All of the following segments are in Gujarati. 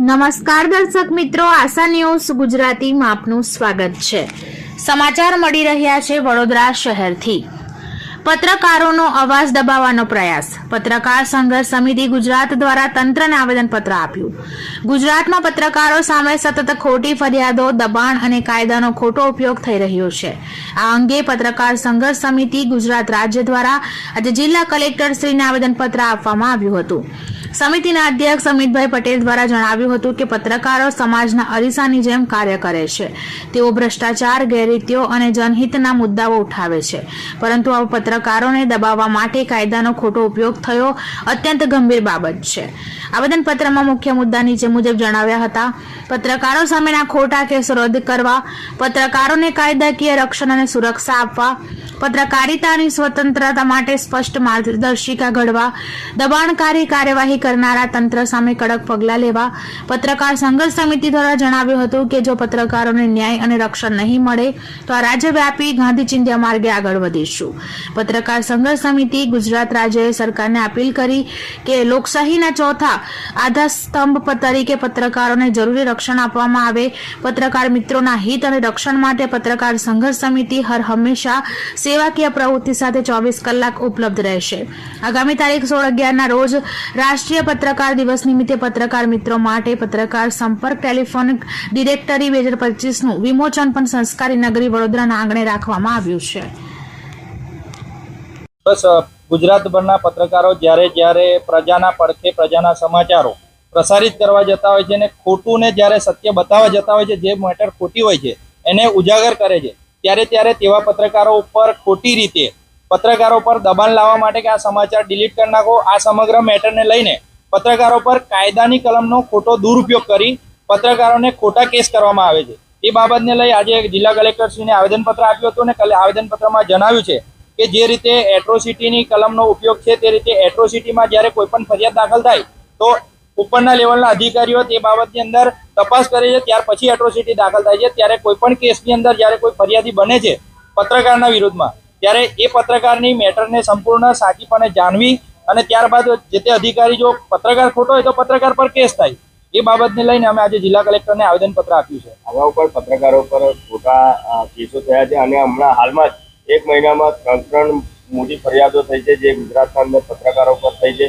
નમસ્કાર દર્શક મિત્રો, આશા ન્યૂઝ ગુજરાતીમાં આપનું સ્વાગત છે. સમાચાર મળી રહ્યા છે વડોદરા શહેરથી. પત્રકારોનો અવાજ દબાવવાનો પ્રયાસ. પત્રકાર સંઘર્ષ સમિતિ ગુજરાત દ્વારા તંત્રને આવેદનપત્ર આપ્યું. ગુજરાતમાં પત્રકારો સામે સતત ખોટી ફરિયાદો, દબાણ અને કાયદાનો ખોટો ઉપયોગ થઈ રહ્યો છે. આ અંગે પત્રકાર સંઘર્ષ સમિતિ ગુજરાત રાજ્ય દ્વારા આજે જિલ્લા કલેક્ટર શ્રીને આવેદનપત્ર આપવામાં આવ્યું હતું. સમિતિના અધ્યક્ષ અમિતભાઈ પટેલ દ્વારા જણાવ્યું હતું કે પત્રકારો સમાજના અરીસાની જેમ કાર્ય કરે છે. તેઓ ભ્રષ્ટાચાર, ગેરરીતિઓ અને જનહિતના મુદ્દાઓ ઉઠાવે છે. પરંતુ આ પત્રકારોને દબાવવા માટે કાયદાનો ખોટો ઉપયોગ થયો અત્યંત ગંભીર બાબત છે. આવેદનપત્રમાં મુખ્ય મુદ્દા નીચે મુજબ જણાવ્યા હતા. પત્રકારો સામેના ખોટા કેસ રદ કરવા, પત્રકારોને કાયદાકીય રક્ષણ અને સુરક્ષા આપવા પત્રકારિતાની સ્વતંત્રતા માટે સ્પષ્ટ માર્ગદર્શિકા ઘડવા, દબાણકારી કાર્યવાહી કરનારા તંત્ર સામે કડક પગલાં લેવા, પત્રકાર સંઘર્ષ સમિતિ દ્વારા જણાવ્યું હતું કે જો પત્રકારોને ન્યાય અને રક્ષણ નહીં મળે, તો આ રાજ્યવ્યાપી ગાંધી ચિંધ્યા માર્ગે આગળ વધીશું. પત્રકાર સંઘર્ષ સમિતિ ગુજરાત રાજ્યએ સરકારને અપીલ કરી કે લોકશાહીના ચોથા આધાર સ્તંભ તરીકે પત્રકારોને જરૂરી રક્ષણ આપવામાં આવે. પત્રકાર મિત્રોના હિત અને રક્ષણ માટે પત્રકાર સંઘર્ષ સમિતિ હર હંમેશા સેવાકીય પ્રવૃત્તિ સાથે ચોવીસ કલાક ઉપલબ્ધ રહેશે. આગામી તારીખ સોળ અગિયારના રોજ રાષ્ટ્રીય પત્રકાર દિવસ નિમિત્તે પત્રકાર મિત્રો માટે પત્રકાર સંપર્ક ટેલિફોનિક ડિરેક્ટરી બે હજાર પચીસનું વિમોચન પણ સંસ્કારી નગરી વડોદરાના આંગણે રાખવામાં આવ્યું છે. બસ ગુજરાતભરના પત્રકારો જ્યારે જ્યારે પ્રજાના પડખે પ્રજાના સમાચારો પ્રસારિત કરવા જતા હોય છે અને ખોટું ને જ્યારે સત્ય બતાવવા જતા હોય છે, જે મેટર ખોટી હોય છે, એને ઉજાગર કરે છે. ત્યારે ત્યારે તેવા પત્રકારો ઉપર ખોટી રીતે, પત્રકારો પર દબાણ લાવવા માટે કે આ સમાચાર ડિલીટ કરી નાખો, આ સમગ્ર મેટરને લઈને પત્રકારો પર કાયદાની કલમનો ખોટો દુરુપયોગ કરી પત્રકારોને ખોટા કેસ કરવામાં આવે છે. એ બાબતને લઈ આજે જિલ્લા કલેક્ટરશ્રીને આવેદનપત્ર આપ્યું હતું અને આવેદનપત્રમાં જણાવ્યું છે કે જે રીતે એટ્રોસિટીની કલમનો ઉપયોગ છે, તે રીતે એટ્રોસિટીમાં જ્યારે કોઈ પણ ફરિયાદ દાખલ થાય, તો ઉપરના લેવલના અધિકારીઓ તે બાબતની અંદર તપાસ કરે છે. ત્યાર પછી એટ્રોસિટી દાખલ થાય છે. ત્યારે કોઈ પણ કેસની અંદર જ્યારે કોઈ ફરિયાદી બને છે પત્રકારના વિરુદ્ધમાં, ત્યારે એ પત્રકારની મેટરને સંપૂર્ણ સાચીપણે જાણવી અને ત્યારબાદ જે તે અધિકારી જો પત્રકાર ખોટો હોય તો પત્રકાર પર કેસ થાય. એ બાબતને લઈને અમે આજે જિલ્લા કલેક્ટરને આવેદનપત્ર આપ્યું છે. અગાઉ પણ પત્રકારો પર ખોટા કેસો થયા છે અને હમણાં હાલમાં જ એક મહિનામાં ત્રણ ત્રણ મોટી ફરિયાદો થઈ છે જે ગુજરાતના અંદર પત્રકારો પર થઈ છે.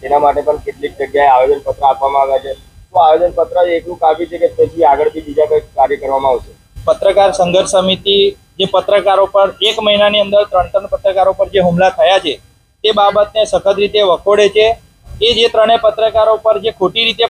તેના માટે પણ કેટલીક જગ્યાએ આવેદનપત્ર આપવામાં આવ્યા છે. તો આવેદનપત્ર એટલું કાફી છે કે પછી આગળથી બીજા કંઈક કાર્ય કરવામાં આવશે. પત્રકાર સંઘર્ષ સમિતિ જે પત્રકારો પર એક મહિનાની અંદર ત્રણ ત્રણ પત્રકારો પર જે હુમલા થયા છે, તે બાબતને સખત રીતે વખોડે છે. એ જે ત્રણેય પત્રકારો પર જે ખોટી રીતે